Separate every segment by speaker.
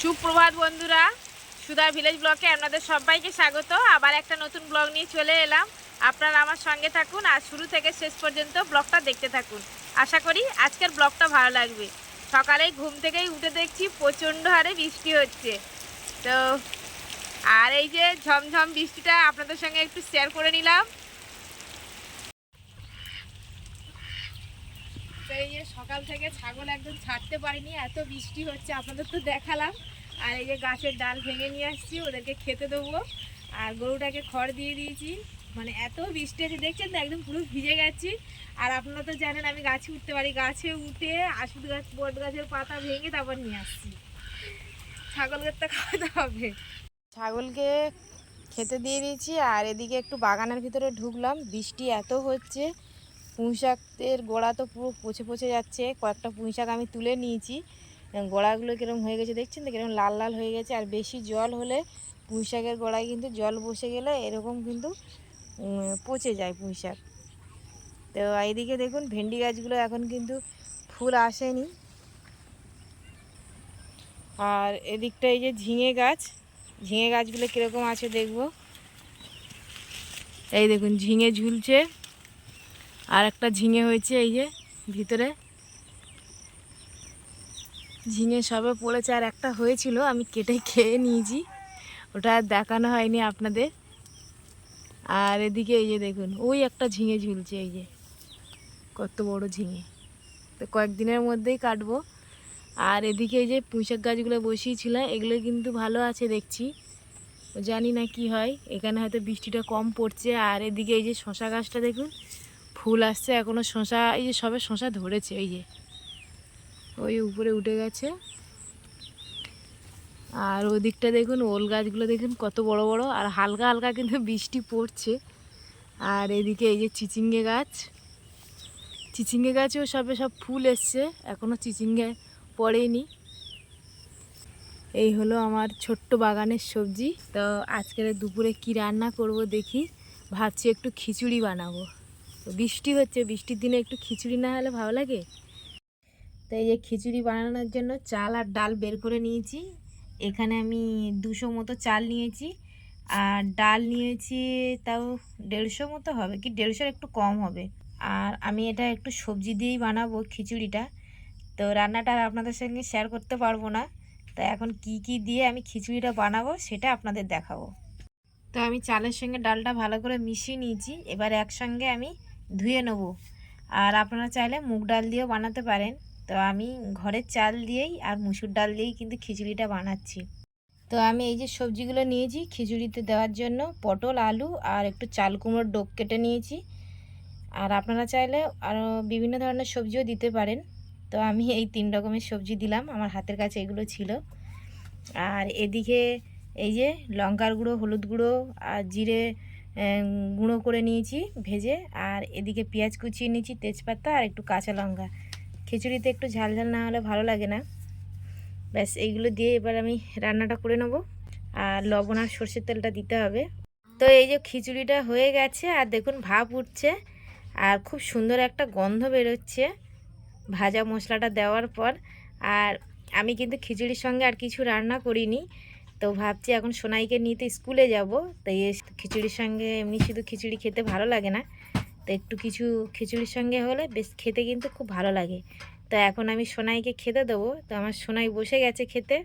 Speaker 1: সুপ্রভাত বন্ধুরা। সুধা ভিলেজ ব্লকে আপনাদের সবাইকে স্বাগত। আবার একটা নতুন ব্লগ নিয়ে চলে এলাম। আপনারা আমার সঙ্গে থাকুন আর শুরু থেকে শেষ পর্যন্ত ব্লগটা দেখতে থাকুন। আশা করি আজকের ব্লগটা ভালো লাগবে। সকালেই ঘুম থেকেই উঠে দেখছি প্রচণ্ড হারে বৃষ্টি হচ্ছে। তো, আর এই যে ঝমঝম বৃষ্টিটা আপনাদের সঙ্গে একটু শেয়ার করে নিলাম। এই যে সকাল থেকে ছাগল একদম ছাড়তে পারিনি, এত বৃষ্টি হচ্ছে, আপনাদের তো দেখালাম। আর এই যে গাছের ডাল ভেঙে নিয়ে আসছি, ওদেরকে খেতে দেবো। আর গরুটাকে খড় দিয়ে দিয়েছি। মানে এত বৃষ্টি আছে দেখছেন তো, একদম পুরো ভিজে গেছি। আর আপনারা তো জানেন, আমি গাছে উঠতে পারি, গাছে উঠে আশুদ গাছ, বট গাছের পাতা ভেঙে তারপর নিয়ে আসছি। ছাগলকে তো খাওয়াতে হবে। ছাগলকে খেতে দিয়ে দিয়েছি, আর এদিকে একটু বাগানের ভিতরে ঢুকলাম, বৃষ্টি এত হচ্ছে। পুঁই শাকের গোড়া তো পুরো পচে পচে যাচ্ছে। কয়েকটা পুঁই শাক আমি তুলে নিয়েছি। গোড়াগুলো কীরকম হয়ে গেছে দেখছেন তো? কীরকম লাল লাল হয়ে গেছে। আর বেশি জল হলে পুঁই শাকের গোড়ায় কিন্তু জল বসে গেলে এরকম কিন্তু পচে যায় পুঁই শাক তো এইদিকে দেখুন, ভেন্ডি গাছগুলো এখন কিন্তু ফুল আসেনি। আর এদিকটা এই যে ঝিঙে গাছ। ঝিঙে গাছগুলো কীরকম আছে দেখব। এই দেখুন, ঝিঙে ঝুলছে। আর একটা ঝিঙে হয়েছে এই যে ভিতরে। ঝিঙে সবে পড়েছে আর একটা হয়েছিল, আমি কেটে খেয়ে নিয়েছি। ওটা আর দেখানো হয়নি আপনাদের। আর এদিকে এই যে দেখুন, ওই একটা ঝিঙে ঝুলছে এই যে, কত বড় ঝিঙে। তো কয়েকদিনের মধ্যেই কাটবো। আর এদিকে এই যে পুঁইশাক গাছগুলো বসিয়েছিলাম, এগুলো কিন্তু ভালো আছে দেখছি। জানি না কি হয়, এখানে হয়তো বৃষ্টিটা কম পড়ছে। আর এদিকে এই যে শশা গাছটা দেখুন ফুল আসছে এখনও শশা, এই যে সবে শশা ধরেছে, এই যে। ওই উপরে উঠে গেছে। আর ওদিকটা দেখুন, ওল গাছগুলো দেখুন কত বড় বড়, আর হালকা হালকা কিন্তু বৃষ্টি পড়ছে। আর এদিকে এই যে চিচিঙ্গে গাছ। চিচিঙ্গে গাছেও সবে সব ফুল এসছে এখনও চিচিঙ্গে পড়েনি। এই হলো আমার ছোট্ট বাগানের সবজি। তো আজকের দুপুরে কি রান্না করব দেখি, ভাবছি একটু খিচুড়ি বানাবো। তো বৃষ্টি হচ্ছে, বৃষ্টির দিনে একটু খিচুড়ি না হলে ভালো লাগে? তো এই যে খিচুড়ি বানানোর জন্য চাল আর ডাল বের করে নিয়েছি। এখানে আমি দুশো মতো চাল নিয়েছি। আর ডাল নিয়েছি তাও দেড়শো মতো হবে কি, দেড়শোর একটু কম হবে। আর আমি এটা একটু সবজি দিয়েই বানাবো খিচুড়িটা। তো রান্নাটা আপনাদের সঙ্গে শেয়ার করতে পারব না। তো এখন কি কি দিয়ে আমি খিচুড়িটা বানাবো সেটা আপনাদের দেখাবো। তো আমি চালের সঙ্গে ডালটা ভালো করে মিশিয়ে নিয়েছি। এবার একসঙ্গে আমি ধুয়ে নেব। আর আপনারা চাইলে মুগ ডাল দিয়েও বানাতে পারেন। তো আমি ঘরের চাল দিয়েই আর মুসুর ডাল দিয়েই কিন্তু খিচুড়িটা বানাচ্ছি। তো আমি এই যে সবজিগুলো নিয়েছি খিচুড়িতে দেওয়ার জন্য পটল, আলু আর একটু চাল কুমড়োর ডোক কেটে নিয়েছি। আর আপনারা চাইলে আরও বিভিন্ন ধরনের সবজিও দিতে পারেন। তো আমি এই তিন রকমের সবজি দিলাম, আমার হাতের কাছে এগুলো ছিল। আর এদিকে এই যে লঙ্কার গুঁড়ো, হলুদ গুঁড়ো আর জিরে গুঁড়ো করে নিয়েছি ভেজে, আর এদিকে পেঁয়াজ কুচিয়ে নিয়েছি তেজপাতা আর একটু কাঁচা লঙ্কা। খিচুড়িতে একটু ঝাল ঝাল না হলে ভালো লাগে না। ব্যাস, এইগুলো দিয়ে এবার আমি রান্নাটা করে নেব। আর লবণ আর সর্ষের তেলটা দিতে হবে। তো এই যে খিচুড়িটা হয়ে গেছে, আর দেখুন ভাপ উঠছে, আর খুব সুন্দর একটা গন্ধ বেরোচ্ছে ভাজা মশলাটা দেওয়ার পর। আর আমি কিন্তু খিচুড়ির সঙ্গে আর কিছু রান্না করিনি। তো ভাবছি এখন সোনাইকে নিয়ে তো স্কুলে যাব। তো এই খিচুড়ির সঙ্গে এমনি শুধু খিচুড়ি খেতে ভালো লাগে না। তো একটু কিছু খিচুড়ির সঙ্গে হলে বেশ খেতে কিন্তু খুব ভালো লাগে। তো এখন আমি সোনাইকে খেতে দেবো। তো আমার সোনাই বসে গেছে খেতে।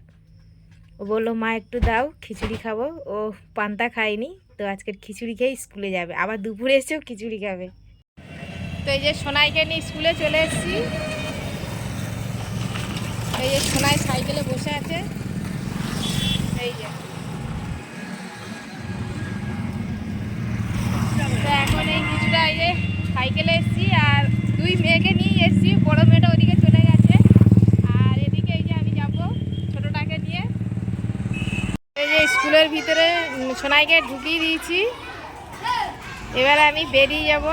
Speaker 1: ও বলল, মা, একটু দাও, খিচুড়ি খাব। ও পান্তা খায়নি। তো আজকের খিচুড়ি খেয়ে স্কুলে যাবে। আবার দুপুরে এসেও খিচুড়ি খাবে। তো এই যে সোনাইকে নিয়ে স্কুলে চলে এসেছি। এই যে সোনাই সাইকেলে বসে আছে। এই যে। এখন এই কিছুটা এই যে সাইকেলে আর দুই মেয়েকে নিয়ে মেয়েটা ওদিকে চলে গেছে। আর এদিকে এই যে আমি যাব এই যে স্কুলের ভিতরে সোনাইকে ঢুকিয়ে দিয়েছি। এবারে আমি বেরিয়ে যাব।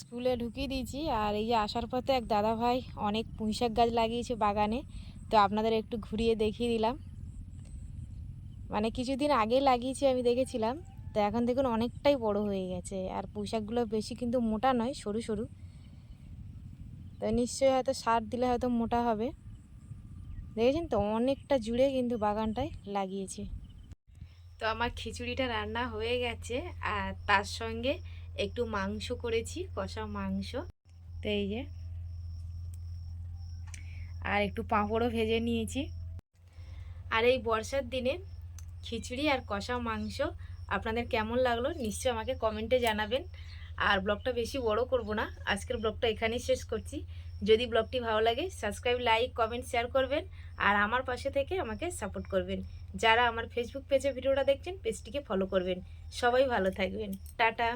Speaker 1: স্কুলে ঢুকিয়ে দিয়েছি আর এই যে আসার পথে এক দাদা ভাই অনেক পুঁইশাক গাছ লাগিয়েছে বাগানে। তো আপনাদের একটু ঘুরিয়ে দেখিয়ে দিলাম। মানে কিছুদিন আগে লাগিয়েছি, আমি দেখেছিলাম। তো এখন দেখুন অনেকটাই বড় হয়ে গেছে। আর পুঁইশাকগুলো বেশি কিন্তু মোটা নয়, সরু সরু। তো নিশ্চয়ই হয়তো সার দিলে হয়তো মোটা হবে। দেখেছেন তো? অনেকটা জুড়ে কিন্তু বাগানটায় লাগিয়েছে। তো আমার খিচুড়িটা রান্না হয়ে গেছে। আর তার সঙ্গে একটু মাংস করেছি, কষা মাংস। তো এই যে। আর একটু পাঁপড়ও ভেজে নিয়েছি। আর এই বর্ষার দিনে খিচুড়ি আর কষা মাংস। আপনাদের কেমন লাগল নিশ্চয়ই আমাকে কমেন্টে জানাবেন। আর ব্লগটা বেশি বড় করব না, আজকের ব্লগটা এখানেই শেষ করছি। যদি ব্লগটি ভালো লাগে সাবস্ক্রাইব লাইক কমেন্ট শেয়ার করবেন। আর আমার পাশে থেকে আমাকে সাপোর্ট করবেন। যারা আমার ফেসবুক পেজে ভিডিওটা দেখছেন পেজটিকে ফলো করবেন। সবাই ভালো থাকবেন। টাটা।